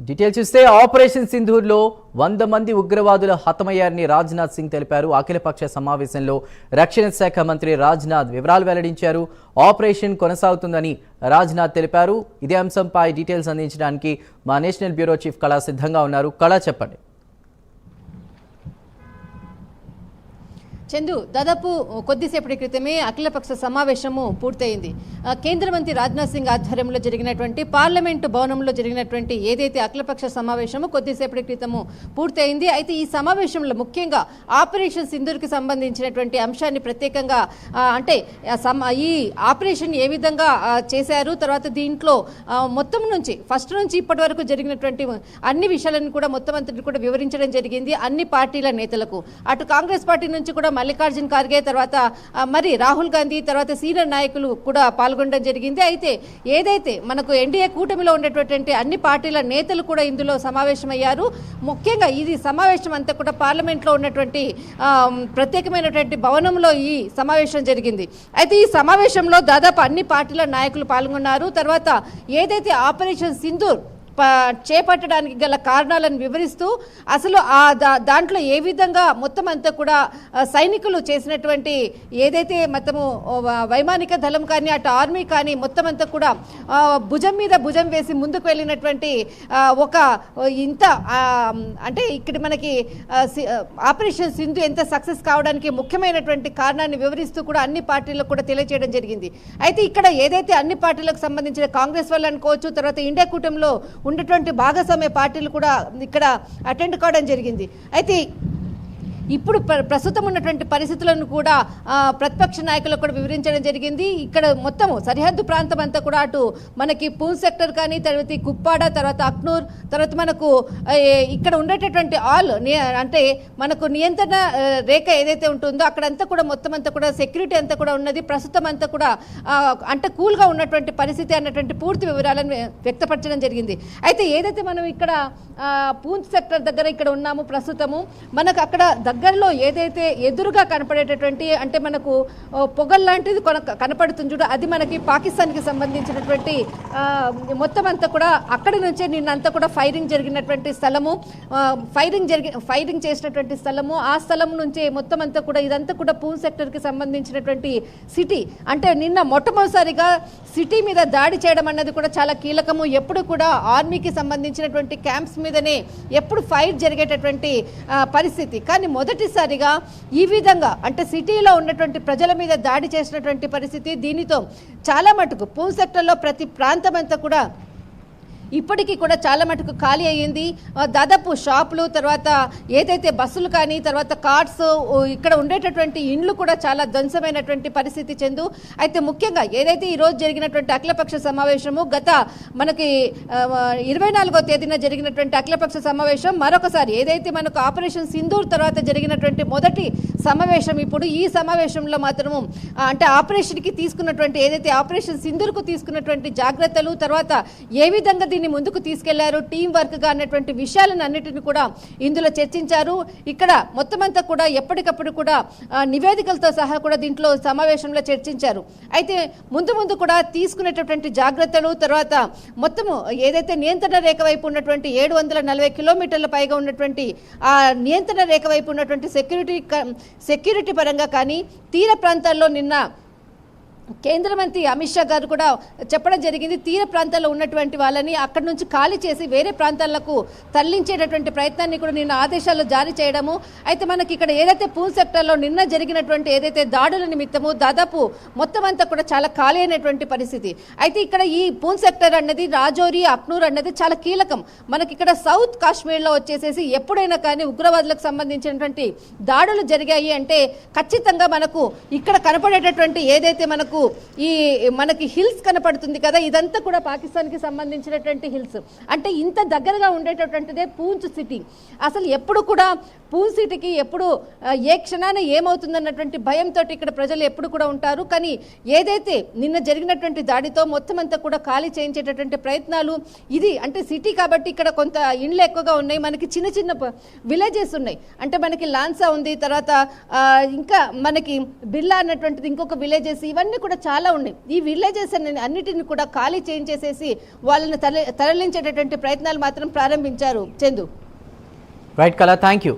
Detail చూస్తే operation సింధూర్లో వంద మంది ఉగ్రవాదుల హతమయ్యారని రాజ్నాథ్ సింగ్ తెలిపారు. అఖిలపక్ష సమావేశంలో రక్షణ శాఖ మంత్రి రాజ్నాథ్ వివరాలు వెల్లడించారు. ఆపరేషన్ కొనసాగుతుందని రాజ్నాథ్ తెలిపారు. ఇదే అంశంపై డీటెయిల్స్ అందించడానికి మా నేషనల్ బ్యూరో చీఫ్ కళా సిద్ధంగా ఉన్నారు. కళా చెప్పండి. చందు దాదాపు కొద్దిసేపటి క్రితమే అఖిలపక్ష సమావేశము పూర్తయింది. కేంద్ర మంత్రి రాజ్నాథ్ సింగ్ ఆధ్వర్యంలో జరిగినటువంటి పార్లమెంటు భవనంలో జరిగినటువంటి ఏదైతే అఖిలపక్ష సమావేశము కొద్దిసేపటి క్రితము పూర్తయింది. అయితే ఈ సమావేశంలో ముఖ్యంగా ఆపరేషన్ సింధూర్కి సంబంధించినటువంటి అంశాన్ని ప్రత్యేకంగా అంటే ఈ ఆపరేషన్ ఏ విధంగా చేశారు తర్వాత దీంట్లో మొత్తం నుంచి ఫస్ట్ నుంచి ఇప్పటి వరకు జరిగినటువంటి అన్ని విషయాలను కూడా మొత్తం అంతటి కూడా వివరించడం జరిగింది అన్ని పార్టీల నేతలకు. అటు కాంగ్రెస్ పార్టీ నుంచి కూడా మల్లికార్జున్ ఖార్గే తర్వాత మరి రాహుల్ గాంధీ తర్వాత సీనియర్ నాయకులు కూడా పాల్గొనడం జరిగింది. అయితే ఏదైతే మనకు ఎన్డీఏ కూటమిలో ఉండేటటువంటి అన్ని పార్టీల నేతలు కూడా ఇందులో సమావేశమయ్యారు. ముఖ్యంగా ఇది సమావేశం అంతా కూడా పార్లమెంట్లో ఉన్నటువంటి ప్రత్యేకమైనటువంటి భవనంలో ఈ సమావేశం జరిగింది. అయితే ఈ సమావేశంలో దాదాపు అన్ని పార్టీల నాయకులు పాల్గొన్నారు. తర్వాత ఏదైతే ఆపరేషన్ సింధూర్ చేపట్టడానికి గల కారణాలను వివరిస్తూ అసలు ఆ దా- దాంట్లో ఏ విధంగా మొత్తం అంతా కూడా సైనికులు చేసినటువంటి ఏదైతే మొత్తము వ- వైమానిక దళం కానీ అటు ఆర్మీ కానీ మొత్తం అంతా కూడా భుజం మీద భుజం వేసి ముందుకు వెళ్ళినటువంటి ఒక ఇంత అంటే ఇక్కడ మనకి సి- ఆపరేషన్ సింధు ఎంత సక్సెస్ కావడానికి ముఖ్యమైనటువంటి కారణాన్ని వివరిస్తూ కూడా అన్ని పార్టీలకు కూడా తెలియజేయడం జరిగింది. అయితే ఇక్కడ ఏదైతే అన్ని పార్టీలకు సంబంధించిన కాంగ్రెస్ వాళ్ళు అనుకోవచ్చు తర్వాత ఇండియా కూటమిలో ఉన్నటువంటి భాగస్వామ్య పార్టీలు కూడా ఇక్కడ అటెండ్ కావడం జరిగింది. అయితే ఇప్పుడు ప్ర- ప్రస్తుతం ఉన్నటువంటి పరిస్థితులను కూడా ప్రతిపక్ష నాయకులకు కూడా వివరించడం జరిగింది. ఇక్కడ మొత్తము సరిహద్దు ప్రాంతం అంతా కూడా అటు మనకి పూల్ సెక్టర్ కానీ తర్వాత కుప్పాడ తర్వాత అక్నూర్ తర్వాత మనకు ఇక్కడ ఉండేటటువంటి ఆల్ అంటే మనకు నియంత్రణ రేఖ ఏదైతే ఉంటుందో అక్కడంతా కూడా మొత్తం అంతా కూడా సెక్యూరిటీ అంతా కూడా ఉన్నది. ప్రస్తుతం అంతా కూడా అంటే కూల్గా ఉన్నటువంటి పరిస్థితి అన్నటువంటి పూర్తి వివరాలను వ్యక్తపరచడం జరిగింది. అయితే ఏదైతే మనం ఇక్కడ పూంచ్ సెక్టర్ దగ్గర ఇక్కడ ఉన్నాము ప్రస్తుతము మనకు అక్కడ దగ్గరలో ఏదైతే ఎదురుగా కనపడేటటువంటి అంటే మనకు పొగల్లాంటిది పొగల్ లాంటిది కొన కనపడుతుంది చూడ అది మనకి పాకిస్తాన్కి సంబంధించినటువంటి మొత్తం అంతా కూడా అక్కడి నుంచే నిన్నంతా కూడా ఫైరింగ్ జరిగినటువంటి స్థలము ఫైరింగ్ జరిగి ఫైరింగ్ చేసినటువంటి స్థలము ఆ స్థలం నుంచే మొత్తం అంతా కూడా ఇదంతా కూడా పూన్ సెక్టర్కి సంబంధించినటువంటి సిటీ. అంటే నిన్న మొట్టమొదటిసారిగా సిటీ మీద దాడి చేయడం అన్నది కూడా చాలా కీలకము. ఎప్పుడు కూడా ఆర్మీకి సంబంధించినటువంటి క్యాంప్స్ మీదనే ఎప్పుడు ఫైట్ జరిగేటటువంటి పరిస్థితి. కానీ మొదటిసారిగా ఈ విధంగా అంటే సిటీలో ఉన్నటువంటి ప్రజల మీద దాడి చేసినటువంటి పరిస్థితి దీనితో చాలా మటుకు పూన్ సెక్టర్లో ప్రతి ప్రాంతమంతా కూడా ఇప్పటికీ కూడా చాలా మటుకు ఖాళీ అయ్యింది. దాదాపు షాపులు తర్వాత ఏదైతే బస్సులు కానీ తర్వాత కార్స్ ఇక్కడ ఉండేటటువంటి ఇండ్లు కూడా చాలా ధ్వంసమైనటువంటి పరిస్థితి చెందు. అయితే ముఖ్యంగా ఏదైతే ఈరోజు జరిగినటువంటి అఖిలపక్ష సమావేశము గత మనకి ఇరవై నాలుగో తేదీన జరిగినటువంటి అఖిలపక్ష సమావేశం మరొకసారి ఏదైతే మనకు ఆపరేషన్ సింధూర్ తర్వాత జరిగినటువంటి మొదటి సమావేశం ఇప్పుడు ఈ సమావేశంలో మాత్రము అంటే ఆపరేషన్కి తీసుకున్నటువంటి ఏదైతే ఆపరేషన్ సింధూర్కు తీసుకున్నటువంటి జాగ్రత్తలు తర్వాత ఏ విధంగా దీన్ని ముందుకు తీసుకెళ్ళారు. టీం వర్క్గా అన్నటువంటి విషయాలను అన్నిటిని కూడా ఇందులో చర్చించారు. ఇక్కడ మొత్తం అంతా కూడా ఎప్పటికప్పుడు కూడా నివేదికలతో సహా కూడా దీంట్లో సమావేశంలో చర్చించారు. అయితే ముందు ముందు కూడా తీసుకునేటటువంటి జాగ్రత్తలు తర్వాత మొత్తము ఏదైతే నియంత్రణ రేఖ వైపు ఉన్నటువంటి ఏడు వందల నలభై కిలోమీటర్ల పైగా ఉన్నటువంటి ఆ నియంత్రణ రేఖ వైపు ఉన్నటువంటి సెక్యూరిటీ సెక్యూరిటీ పరంగా కానీ తీర ప్రాంతాల్లో నిన్న కేంద్ర మంత్రి అమిత్ షా గారు కూడా చెప్పడం జరిగింది తీర ప్రాంతాల్లో ఉన్నటువంటి వాళ్ళని అక్కడి నుంచి ఖాళీ చేసి వేరే ప్రాంతాలకు తరలించేటటువంటి ప్రయత్నాన్ని కూడా నిన్న ఆదేశాలు జారీ చేయడము. అయితే మనకి ఇక్కడ ఏదైతే పూల్ సెక్టర్లో నిన్న జరిగినటువంటి ఏదైతే దాడుల నిమిత్తము దాదాపు మొత్తం అంతా కూడా చాలా ఖాళీ అయినటువంటి పరిస్థితి. అయితే ఇక్కడ ఈ పూల్ సెక్టర్ అన్నది రాజౌరి అక్నూర్ అన్నది చాలా కీలకం. మనకి ఇక్కడ సౌత్ కాశ్మీర్లో వచ్చేసేసి ఎప్పుడైనా కానీ ఉగ్రవాదులకు సంబంధించినటువంటి దాడులు జరిగాయి అంటే ఖచ్చితంగా మనకు ఇక్కడ కనపడేటటువంటి ఏదైతే మనకు ఈ మనకి హిల్స్ కనపడుతుంది కదా ఇదంతా కూడా పాకిస్తాన్కి సంబంధించినటువంటి హిల్స్. అంటే ఇంత దగ్గరగా ఉండేటటువంటిదే పూంచ్ సిటీ. అసలు ఎప్పుడు కూడా పూంచ్ సిటీకి ఎప్పుడు ఏ క్షణాన ఏమవుతుందన్నటువంటి భయంతో ఇక్కడ ప్రజలు ఎప్పుడు కూడా ఉంటారు. కానీ ఏదైతే నిన్న జరిగినటువంటి దాడితో మొత్తం అంతా కూడా ఖాళీ చేయించేటటువంటి ప్రయత్నాలు ఇది అంటే సిటీ కాబట్టి ఇక్కడ కొంత ఇండ్లు ఎక్కువగా ఉన్నాయి. మనకి చిన్న చిన్న విలేజెస్ ఉన్నాయి. అంటే మనకి లాన్సా ఉంది తర్వాత ఇంకా మనకి బిర్లా అన్నటువంటిది ఇంకొక విలేజెస్ ఇవన్నీ కూడా చాలా ఉన్నాయి. ఈ విలేజెస్ అన్నిటిని కూడా ఖాళీ చేయించేసేసి వాళ్ళని తరలి తరలించేటటువంటి ప్రయత్నాలు మాత్రం ప్రారంభించారు Chandu. Right Kala thank you